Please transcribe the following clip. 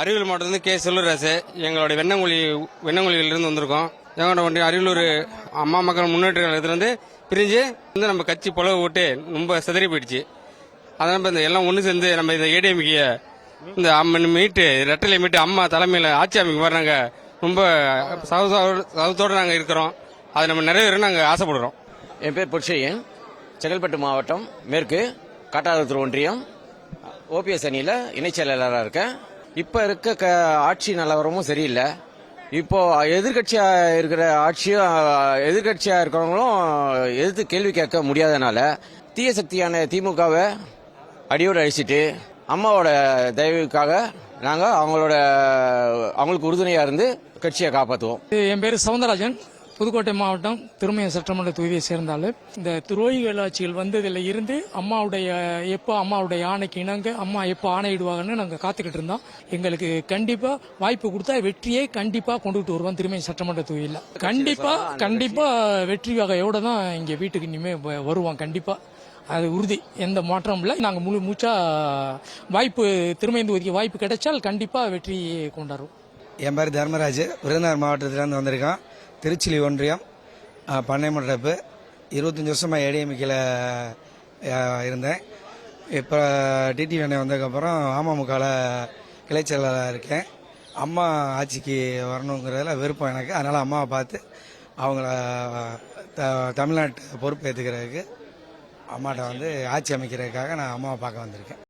அரியலூர் மாவட்டத்திலிருந்து கே செல்வராசு எங்களுடைய வெண்ணங்குழி வெண்ணங்குழியிலிருந்து வந்திருக்கோம். எங்களோட ஒன்றிய அரியலூர் அம்மா மக்கள் முன்னேற்ற கழகத்திலிருந்து பிரிஞ்சு வந்து நம்ம கட்சி புலவு விட்டு ரொம்ப சிதறி போயிடுச்சு. அதனால இப்போ இந்த எல்லாம் ஒன்று சேர்ந்து நம்ம இந்த ஏடிஎம்கே இந்த அம்மன் மீட்டு ரெட்டலை மீட்டு அம்மா தலைமையில் ஆட்சி அமைக்க மாதிரி நாங்கள் ரொம்ப சவுத்தோடு நாங்கள் இருக்கிறோம். அதை நம்ம நிறைவேற நாங்கள் ஆசைப்படுறோம். என் பேர் பொற்செய்யன் செங்கல்பட்டு மாவட்டம் மேற்கு காட்டாரத்தூர் ஒன்றியம். ஓபிஎஸ் அணியில் இணைச் செயலாளராக இருக்கேன். இப்போ இருக்க க ஆட்சி நிலவரமும் சரியில்லை. இப்போ எதிர்கட்சியா இருக்கிற ஆட்சியும் எதிர்கட்சியா இருக்கிறவங்களும் எதிர்த்து கேள்வி கேட்க முடியாதனால தீய சக்தியான திமுகவை அடியோடு அழிச்சிட்டு அம்மாவோட தயவுக்காக நாங்கள் அவங்களோட அவங்களுக்கு உறுதுணையாக இருந்து கட்சியை காப்பாற்றுவோம் என் பேர் சவுந்தரராஜன். புதுக்கோட்டை மாவட்டம் திருமயம் சட்டமன்ற தொகுதியை சேர்ந்தாலும் இந்த துரோகிகள் ஆட்சிகள் வந்ததுல இருந்து அம்மாவுடைய எப்போ அம்மாவுடைய ஆணைக்கு இணங்க அம்மா எப்போ ஆணையிடுவாங்கன்னு நாங்கள் காத்துக்கிட்டு இருந்தோம். எங்களுக்கு கண்டிப்பா வாய்ப்பு கொடுத்தா வெற்றியை கண்டிப்பா கொண்டுட்டு வருவோம் திருமயம் சட்டமன்ற தொகுதியில். கண்டிப்பா கண்டிப்பா வெற்றி வகையோட தான் இங்க வீட்டுக்கு இனிமே வ- வருவோம். கண்டிப்பா. அது உறுதி. எந்த மாற்றமும் இல்லை. நாங்கள் முழு மூச்சா வாய்ப்பு திருமயம் தொகுதிக்கு வாய்ப்பு கிடைச்சால் கண்டிப்பா வெற்றியை கொண்டாடுவோம். என் பேர் தர்மராஜ். விருதுநகர் மாவட்டத்திலேருந்து வந்திருக்கோம். திருச்சிலி ஒன்றியம் அஹ், பண்ணைமண்டப்பு இருபத்தஞ்சி வருஷமாக ஏடிஎம்கில் இருந்தேன். இப்போ டிடி அண்ணன் வந்ததுக்கப்புறம் அமமுகவில் கிளை செயலாளராக இருக்கேன். அம்மா ஆட்சிக்கு வரணுங்கிறதுல விருப்பம் எனக்கு. அதனால் அம்மாவை பார்த்து அவங்கள த தமிழ்நாட்டு பொறுப்பேற்றுக்கிறதுக்கு அம்மாட்ட வந்து ஆட்சி அமைக்கிறதுக்காக நான் அம்மாவை பார்க்க வந்திருக்கேன்.